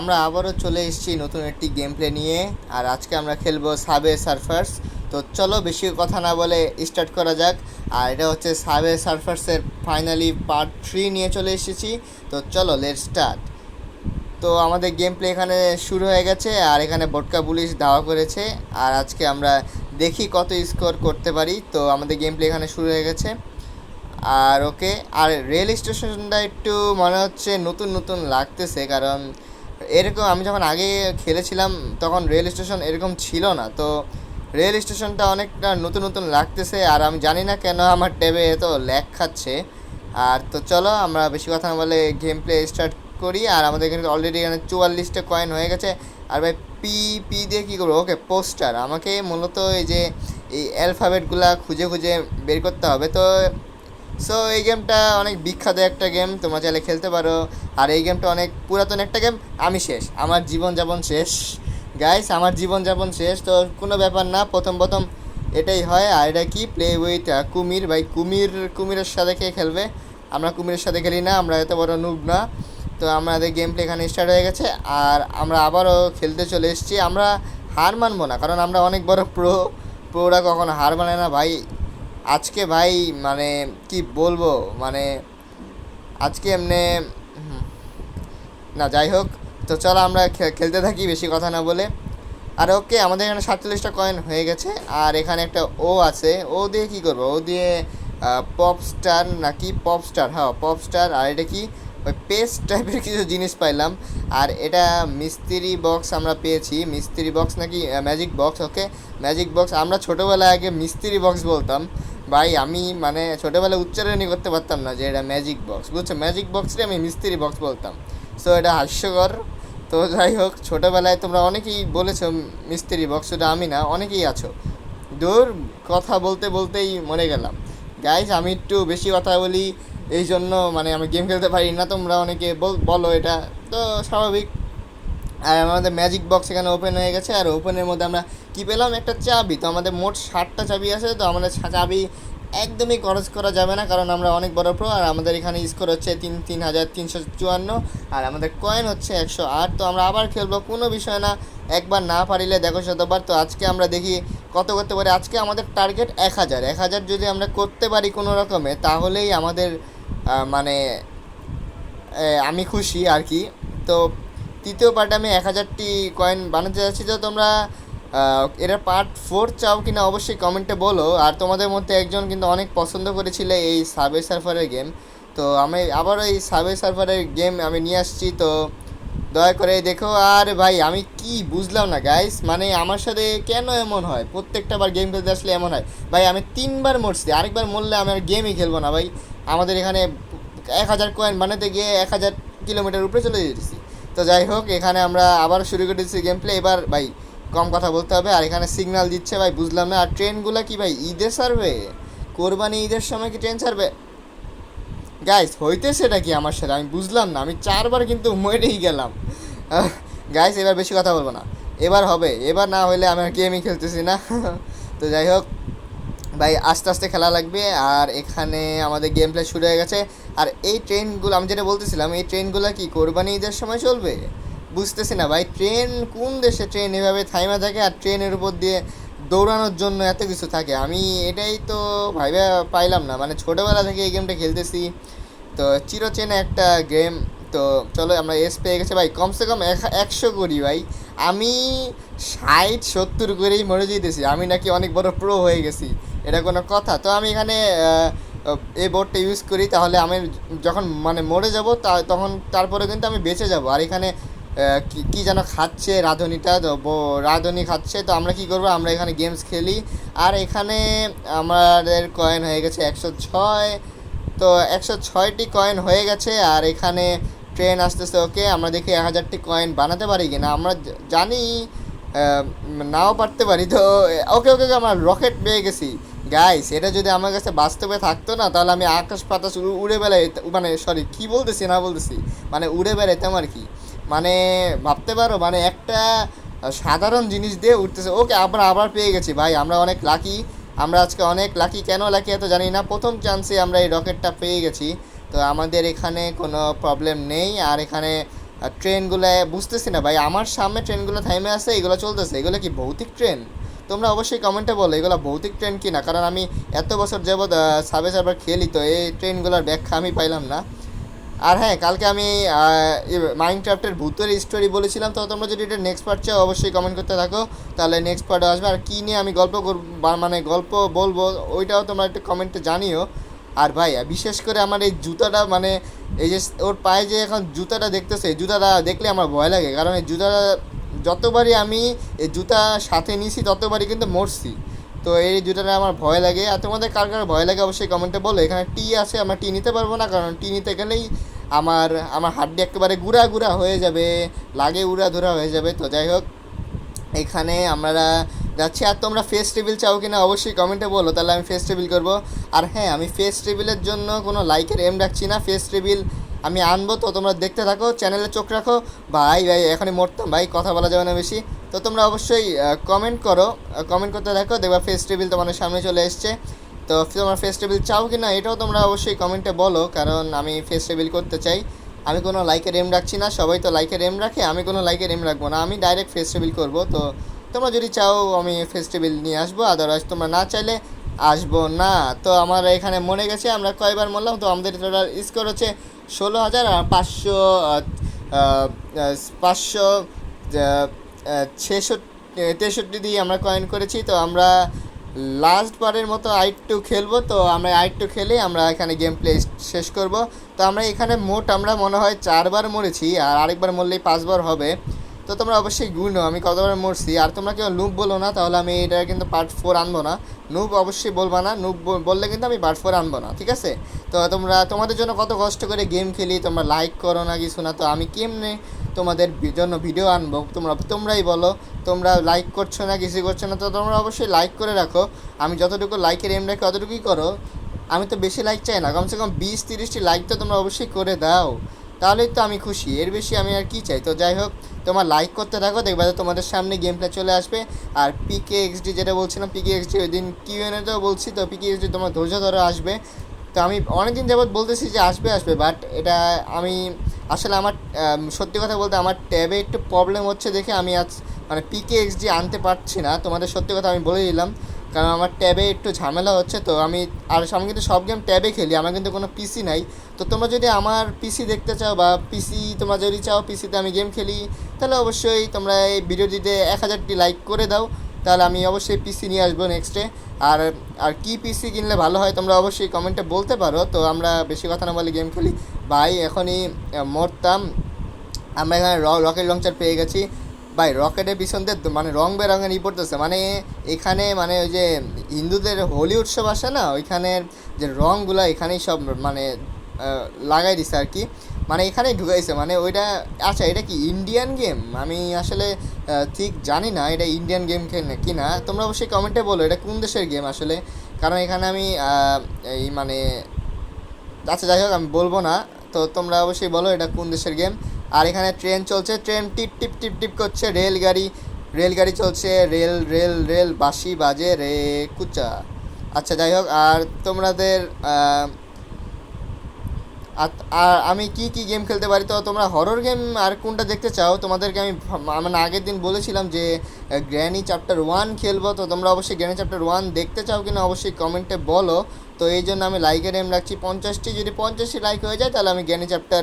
আমরা আবারও চলে এসেছি নতুন একটি গেম প্লে নিয়ে, আর আজকে আমরা খেলব সাবে সার্ফার্স। তো চলো বেশি কথা না বলে স্টার্ট করা যাক। আর এটা হচ্ছে সাবে সার্ফার্সের ফাইনালি পার্ট থ্রি নিয়ে চলে এসেছি। তো চলো লেট স্টার্ট তো আমাদের গেম প্লে এখানে শুরু হয়ে গেছে, আর এখানে বটকা পুলিশ দাওয়া করেছে। আর আজকে আমরা দেখি কত স্কোর করতে পারি। তো আমাদের গেম প্লে এখানে শুরু হয়ে গেছে। আর ওকে, আর রেল স্টেশনটা একটু মনে হচ্ছে নতুন নতুন লাগতেছে, কারণ এরকম আমি যখন আগে খেলেছিলাম, তখন রেল স্টেশন এরকম ছিল না। তো রেল স্টেশনটা অনেকটা নতুন নতুন লাগতেছে, আর আমি জানি না কেন আমার ট্যাবে এত ল্যাগ খাচ্ছে। আর তো চলো, আমরা বেশি কথা না বলে গেম প্লে স্টার্ট করি, আর আমাদের এখানে অলরেডি এখানে চুয়াল্লিশটা কয়েন হয়ে গেছে। আর ভাই পি পি দিয়ে কী করব? ওকে পোস্টার আমাকে মূলত এই যে, এই অ্যালফাবেটগুলা খুঁজে খুঁজে বের করতে হবে। তো সো এই গেমটা অনেক বিখ্যাত একটা গেম তোমরা চাইলে খেলতে পারো। আর এই গেমটা অনেক পুরাতন একটা গেম আমি শেষ। আমার জীবনযাপন শেষ। গাইস আমার জীবনযাপন শেষ, তো কোনো ব্যাপার না, প্রথম প্রথম এটাই হয়। আর এটা কি? প্লে উইথ কুমির। ভাই, কুমির, কুমিরের সাথে কে খেলবে? আমরা কুমিরের সাথে খেলি না, আমরা এত বড় নুব না। তো আমাদের গেম প্লে এখানে স্টার্ট হয়ে গেছে। আর আমরা আবারও খেলতে চলে এসেছি। আমরা হার মানবো না, কারণ আমরা অনেক বড় প্রো প্রোরা কখনো হার মানে না, ভাই। আজকে ভাই মানে কি বলব মানে আজকে এমনি, না যাই হোক, তো চলো আমরা খেলতে থাকি বেশি কথা না বলে। আর ওকে, আমাদের এখানে সাতচল্লিশটা কয়েন হয়ে গেছে, আর এখানে একটা ও আছে। ও দিয়ে কি করব? ও দিয়ে পপস্টার নাকি পপস্টার হ্যাঁ পপস্টার আর এটা কি? ওই পেস্ট টাইপের কিছু জিনিস পাইলাম। আর এটা মিস্ত্রি বক্স আমরা পেয়েছি। মিস্ত্রি বক্স নাকি magic box okay magic box আমরা ছোটোবেলায় আগে মিস্ত্রি বক্স বলতাম। ভাই, আমি মানে ছোটোবেলায় উচ্চারণই করতে পারতাম না যে এটা ম্যাজিক বক্স বুঝছ? ম্যাজিক বক্সরে আমি মিস্ত্রি বক্স বলতাম। সো এটা হাস্যকর। তো যাই হোক, ছোটোবেলায় তোমরা অনেকেই বলেছ মিস্ত্রি বক্স শুধু আমি না, অনেকেই আছো। দূর, কথা বলতে বলতেই মরে গেলাম। গাইজ আমি একটু বেশি কথা বলি। এই জন্য মানে আমি গেম খেলতে পারি না, তোমরা অনেকে বল- এটা। তো স্বাভাবিক। আর আমাদের ম্যাজিক বক্স এখানে ওপেন হয়ে গেছে, আর ওপেনের মধ্যে আমরা কী পেলাম? একটা চাবি। তো আমাদের মোট ষাটটা চাবি আছে, তো আমাদের চাবি একদমই খরচ করা যাবে না, কারণ আমরা অনেক বড় প্রো আর আমাদের এখানে স্কোর হচ্ছে তিন তিন হাজার তিনশো চুয়ান্ন, আর আমাদের কয়েন হচ্ছে একশো আট। তো আমরা আবার খেলব, কোনো বিষয় না। একবার না পারিলে দেখো শতবার। তো আজকে আমরা দেখি কত করতে পারি। আজকে আমাদের টার্গেট এক হাজার। এক হাজার যদি আমরা করতে পারি কোনো রকমে, তাহলেই আমাদের মানে আমি খুশি আর কি। তো তৃতীয় পার্টে আমি এক হাজারটি কয়েন বানাতে যাচ্ছি। তো তোমরা এরা পার্ট ফোর চাও কিনা অবশ্যই কমেন্টে বলো। আর তোমাদের মধ্যে একজন কিন্তু অনেক পছন্দ করেছিলে এই সাবে সার্ফারের গেম তো আমি আবারও এই সাবে সার্ফারের গেম আমি নিয়ে আসছি। তো দয়া করে দেখো। আর ভাই, আমি কি বুঝলাম না গাইস মানে আমার সাথে কেন এমন হয়? প্রত্যেকটা বার গেম খেলতে আসলে এমন হয়। ভাই, আমি তিনবার মরছি। আরেকবার মরলে আমি আর গেমই খেলব না, ভাই। আমাদের এখানে এক হাজার কয়েন বানাতে গিয়ে এক হাজার কিলোমিটার উপরে চলে যেতেছি। তো যাই হোক, এখানে আমরা আবার শুরু করেছি গেম প্লে এবার ভাই, কম কথা বলতে হবে। আর এখানে সিগন্যাল দিচ্ছে ভাই, বুঝলাম না। আর ট্রেনগুলো কি ভাই ঈদে সারবে কোরবানি ঈদের সময় কি ট্রেন ছাড়বে? গাইস হইতেছে এটা কি আমার সাথে? আমি বুঝলাম না। আমি চারবার কিন্তু মরেই গেলাম। গাইস এবার বেশি কথা বলব না। এবার হবে। এবার না হলে আমি আর গেমই খেলতেছি না। তো যাই হোক ভাই, আস্তে আস্তে খেলা লাগবে। আর এখানে আমাদের গেম প্লে শুরু হয়ে গেছে। আর এই ট্রেনগুলো আমি যেটা বলতেছিলাম, এই ট্রেনগুলো কি কোরবানি ঈদের সময় চলবে? বুঝতেছি না ভাই ট্রেন কোন দেশে ট্রেন এভাবে থাইমা থাকে আর ট্রেনের উপর দিয়ে দৌড়ানোর জন্য এত কিছু থাকে? আমি এটাই তো ভাইবা পাইলাম না। মানে ছোটোবেলা থেকে এই গেমটা খেলতেছি। তো চিরচেনা একটা গেম তো চলো, আমরা এস পেয়ে গেছে। ভাই, কমসে কম এক- একশো করি ভাই। আমি ষাট, সত্তর করেই মরে যেতেছি। আমি নাকি অনেক বড় প্রো হয়ে গেছি। এটা কোনো কথা। তো আমি এখানে এই বোর্ডটা ইউজ করি, তাহলে আমি যখন মানে মরে যাব, তা তখন তারপরে কিন্তু আমি বেঁচে যাব। আর এখানে কি যেন খাচ্ছে রাঁধুনিটা রাঁধুনি খাচ্ছে। তো আমরা কি করব? আমরা এখানে গেমস খেলি। আর এখানে আমাদের কয়েন হয়ে গেছে একশো ছয়। তো একশো ছয়টি কয়েন হয়ে গেছে। আর এখানে ট্রেন আসতেছে ওকে আমরা দেখি এক হাজারটি কয়েন বানাতে পারি কিনা? আমরা জানি নাও পারতে পারি, তো ওকে ওকে আমরা রকেট পেয়ে গেছি। গাইস এটা যদি আমার কাছে বাস্তবে থাকতো না, তাহলে আমি আকাশ বাতাস উড়ে- বেড়াই মানে সরি কি বলতেছি, না বলতেছি? মানে উড়ে বেড়াইতাম আর কি। মানে ভাবতে পারো মানে একটা সাধারণ জিনিস দিয়ে উঠতেছে ওকে আমরা আবার পেয়ে গেছি, ভাই, আমরা অনেক লাকি আমরা আজকে অনেক লাকি কেন লাকি এত জানি না। প্রথম চান্সে আমরা এই রকেটটা পেয়ে গেছি। তো আমাদের এখানে কোনো প্রবলেম নেই। আর এখানে ট্রেনগুলো বুঝতেছি না ভাই। আমার সামনে ট্রেনগুলো থাইমে আছে, এগুলো চলতেছে। এগুলো কি ভৌতিক ট্রেন? তোমরা অবশ্যই কমেন্টে বলো, এগুলো ভৌতিক ট্রেন কি না কারণ আমি এত বছর যাবৎ সাবে সাবার খেলি, তো এই ট্রেনগুলোর ব্যাখ্যা আমি পাইলাম না। আর হ্যাঁ কালকে আমি মাইনক্রাফটের ভূতের স্টোরি বলেছিলাম, তো তোমরা যদি এটা নেক্সট পার্ট চাও, অবশ্যই কমেন্ট করতে থাকো। তাহলে নেক্সট পার্টে আসবে। আর কী নিয়ে আমি গল্প করব মানে গল্প বলব, ওইটাও তোমরা একটু কমেন্টে জানিও। আর ভাই, বিশেষ করে আমার এই জুতাটা মানে এই যে ওর পায়ে যে এখন জুতাটা দেখতেছে জুতাটা দেখলে আমার ভয় লাগে। কারণ এই জুতাটা যতবারই আমি এই জুতা সাথে নিছি, ততবারই কিন্তু মরছি। তো এই জুতাটা আমার ভয় লাগে। আর তোমাদের কার কার ভয় লাগে অবশ্যই কমেন্টে বলো। এখানে টি আছে, আমরা টি নিতে পারব না, কারণ টি নিতে গেলেই আমার আমার হাড্ডি একেবারে গুঁড়া গুঁড়া হয়ে যাবে, লাগে উড়া ধুরা হয়ে যাবে। তো যাই হোক, এখানে আমরা যাচ্ছি। আর তোমরা ফেস টেবিল চাও কিনা অবশ্যই কমেন্টে বলো, তাহলে আমি ফেস টেবিল করব। আর হ্যাঁ আমি ফেস টেবিলের জন্য কোনো লাইকের এম রাখছি না। ফেস টেবিল আমি আনব, তো তোমরা দেখতে থাকো চ্যানেলে চোখ রাখো। ভাই ভাই, এখনই মরতাম, ভাই, কথা বলা যাবে না বেশি। তো তোমরা অবশ্যই কমেন্ট করো কমেন্ট করতে থাকো, দেখবা ফেস টেবিল তোমাদের সামনে চলে এসছে। তো তোমার ফেস টেবিল চাও কি না এটাও তোমরা অবশ্যই কমেন্টে বলো, কারণ আমি ফেস টেবিল করতে চাই। আমি কোনো লাইকের এম রাখছি না, সবাই তো লাইকের এম রাখে, আমি কোনো লাইকের এম রাখব না, আমি ডাইরেক্ট ফেস টেবিল করব, তো তোমরা যদি চাও আমি ফেস টেবিল নিয়ে আসব আদারওয়াইজ তোমরা না চাইলে আসব না। তো আমার এখানে মনে গেছে, আমরা কয়বার বললাম তো আমাদের টোটাল স্কোর হচ্ছে ষোলো হাজার আর পাঁচশো পাঁচশো ছেষট্টি, তেষট্টি দিয়ে আমরা কয়েন করেছি। তো আমরা লাস্ট বারের মতো আইট টু খেলব। তো আমরা আইট টু খেলে আমরা এখানে গেম প্লে শেষ করব। তো আমরা এখানে মোট আমরা মনে হয় চারবার মরেছি, আর আরেকবার মরলেই পাঁচবার হবে। তো তোমরা অবশ্যই গুনো আমি কতবার মরছি। আর তোমরা কেউ নুব বলো না, তাহলে আমি এটা কিন্তু পার্ট ফোর আনব না। নুব অবশ্যই বলবা না নুব বললে কিন্তু আমি পার্ট ফোর আনব না, ঠিক আছে? তো তোমরা, তোমাদের জন্য কত কষ্ট করে গেম খেলি, তোমরা লাইক করো না কিছু না, তো আমি কেমনে তোমাদের জন্য ভিডিও আনব? তোমরা, তোমরাই বলো, তোমরা লাইক করছ না, কিছু করছ না, তো তোমরা অবশ্যই লাইক করে রাখো। আমি যতটুকু লাইকের এম রাখি, অতটুকুই করো। আমি তো বেশি লাইক চাই না, কমসে কম বিশ, তিরিশটি লাইক তো তোমরা অবশ্যই করে দাও। তাহলেই তো আমি খুশি। এর বেশি আমি আর কি চাই? তো যাই হোক, তোমার লাইক করতে থাকো, দেখবে যে তোমাদের সামনে গেম প্লে চলে আসবে। আর পিকে এক্সডি যেটা বলছিলাম পিকে এক্সডি ওই দিন কিউ এন এতেও বলছি, তো পিকে এক্সডি তোমার ধৈর্য ধরে আসবে। তো আমি অনেকদিন যাবৎ বলতেছি যে আসবে আসবে বাট এটা আমি আসলে আমার সত্যি কথা বলতে আমার ট্যাবে একটু প্রবলেম হচ্ছে দেখে আমি আজ মানে পিকে এক্সডি আনতে পারছি না। তোমাদের সত্যি কথা আমি বলে দিলাম। কারণ আমার ট্যাবে একটু ঝামেলা হচ্ছে, তো আমি আর আমি কিন্তু সব গেম ট্যাবে খেলি, আমার কিন্তু কোনো পিসি নাই। তো তোমরা যদি আমার পিসি দেখতে চাও বা পিসি তোমরা যদি চাও পিসিতে আমি গেম খেলি, তাহলে অবশ্যই তোমরা এই ভিডিওটিতে এক হাজারটি লাইক করে দাও। তাহলে আমি অবশ্যই পিসি নিয়ে আসব নেক্সটে আর আর কি পিসি কিনলে ভালো হয় তোমরা অবশ্যই কমেন্টে বলতে পারো। তো আমরা বেশি কথা না বলে গেম খেলি। ভাই, এখনই মরতাম। আমরা এখানে রকেট লঞ্চার পেয়ে গেছি। ভাই, রকেটের পিছন দিয়ে মানে রং বেরঙের ই পড়তেছে। মানে এখানে মানে ওই যে হিন্দুদের হোলি উৎসব আসে না ওইখানের যে রঙগুলো এখানেই সব মানে লাগাই দিছে আর কি। মানে এখানেই ঢুকাইছে। মানে ওইটা আচ্ছা এটা কি ইন্ডিয়ান গেম আমি আসলে ঠিক জানি না এটা ইন্ডিয়ান গেম কি না তোমরা অবশ্যই কমেন্টে বলো এটা কোন দেশের গেম আসলে। কারণ এখানে আমি এই মানে আচ্ছা যাই হোক, আমি বলব না। তো তোমরা অবশ্যই বলো এটা কোন দেশের গেম আর এখানে ট্রেন চলছে, ট্রেন টিপ টিপ টিপ টিপ করছে রেলগাড়ি। রেলগাড়ি চলছে, রেল রেল রেল বাসি বাজে রে কুচা। আচ্ছা যাই হোক, আর তোমাদের আর আমি কি কি গেম খেলতে পারি? তো তোমরা হরর গেম আর কোনটা দেখতে চাও? তোমাদেরকে আমি মানে আগের দিন বলেছিলাম যে গ্র্যানি চ্যাপ্টার ওয়ান খেলব। তো তোমরা অবশ্যই গ্র্যানি চ্যাপ্টার ওয়ান দেখতে চাও কিনা অবশ্যই কমেন্টে বলো। তো এই জন্য আমি লাইকের এম রাখছি। পঞ্চাশটি, যদি পঞ্চাশটি লাইক হয়ে যায়, তাহলে আমি গ্র্যানি চ্যাপ্টার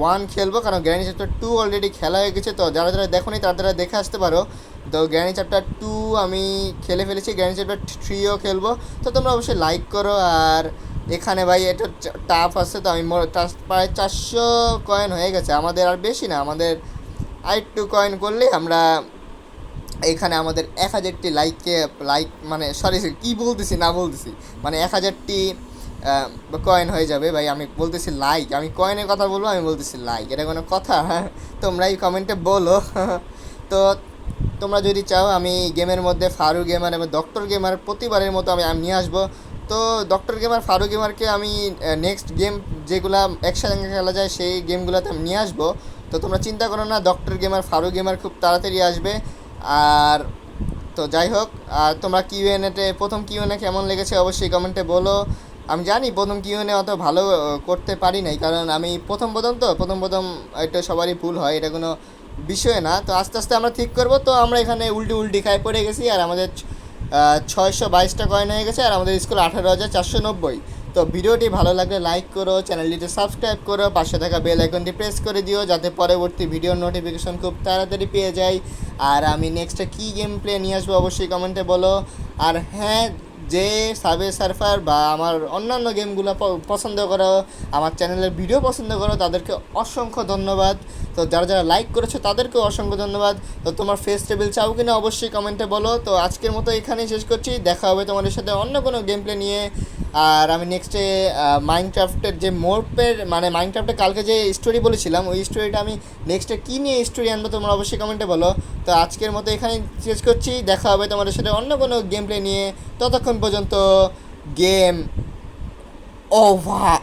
ওয়ান খেলব, কারণ গ্র্যানি চ্যাপ্টার টু অলরেডি খেলা হয়ে গেছে, তো যারা যারা দেখোনি তারা তারা দেখে আসতে পারো। তো গ্র্যানি চ্যাপ্টার টু আমি খেলে ফেলেছি গ্র্যানি চ্যাপ্টার থ্রিও খেলব। তো তোমরা অবশ্যই লাইক করো, আর এখানে ভাই এটা টাফ আছে, তো আমি প্রায় চারশো কয়েন হয়ে গেছে। আমাদের আর বেশি না, আমাদের আরেকটু কয়েন করলে আমরা এখানে আমাদের এক হাজারটি লাইককে লাইক মানে সরি কি বলতেছি, না বলতেছি? মানে এক হাজারটি কয়েন হয়ে যাবে, ভাই, আমি বলতেছি লাইক আমি কয়েনের কথা বলব, আমি বলতেছি লাইক এটা কোনো কথা হ্যাঁ তোমরাই কমেন্টে বলো, তো তোমরা যদি চাও, আমি গেমের মধ্যে ফারু গেমার এবং ডক্টর গেমার প্রতিবারের মতো আমি আমি নিয়ে আসব, তো ডক্টর গেমার ফারু গেমারকে আমি নেক্সট গেম যেগুলা একসাথে খেলা যায়, সেই গেমগুলোতে আমি নিয়ে আসব, তো তোমরা চিন্তা করো না ডক্টর গেমার ফারু গেমার খুব তাড়াতাড়ি আসবে, আর তো যাই হোক, আর তোমরা কিউএনএতে প্রথম কিউএনএ কেমন লেগেছে অবশ্যই কমেন্টে বলো আমি জানি প্রথম কিউনে অত ভালো করতে পারি নাই, কারণ আমি প্রথম প্রথম তো, প্রথম প্রথম এটা সবারই ভুল হয়, এটা কোনো বিষয় না। তো আস্তে আস্তে আমরা ঠিক করব, তো আমরা এখানে উল্টি উল্টি খায় পড়ে গেছি, আর আমাদের ছয়শো বাইশটা কয়েন হয়ে গেছে, আর আমাদের স্কুল আঠারো হাজার চারশো নব্বই। তো ভিডিওটি ভালো লাগলে লাইক করো চ্যানেলটিতে সাবস্ক্রাইব করো, পাশে থাকা বেল আইকনটি প্রেস করে দিও, যাতে পরবর্তী ভিডিওর নোটিফিকেশন খুব তাড়াতাড়ি পেয়ে যাই। আর আমি নেক্সটে কী গেম প্লে নিয়ে আসব অবশ্যই কমেন্টে বলো। আর হ্যাঁ যে সাবে সার্ফার বা আমার অন্যান্য গেমগুলো পছন্দ করো, আমার চ্যানেলের ভিডিও পছন্দ করো, তাদেরকে অসংখ্য ধন্যবাদ। তো যারা যারা লাইক করেছ তাদেরকেও অসংখ্য ধন্যবাদ। তো তোমার ফেস টেবিল চাও কিনা অবশ্যই কমেন্টে বলো। তো আজকের মতো এখানেই শেষ করছি। দেখা হবে তোমাদের সাথে অন্য কোনো গেম প্লে নিয়ে। আর আমি নেক্সটে মাইনক্রাফটের যে মোরপের মানে মাইনক্রাফটে কালকে যে স্টোরি বলেছিলাম, ওই স্টোরিটা আমি নেক্সটে কী নিয়ে স্টোরি আনব তোমরা অবশ্যই কমেন্টে বলো। তো আজকের মতো এখানে শেষ করছি। দেখা হবে তোমাদের সাথে অন্য কোনো গেম প্লে নিয়ে। ততক্ষণ পর্যন্ত গেম ওভার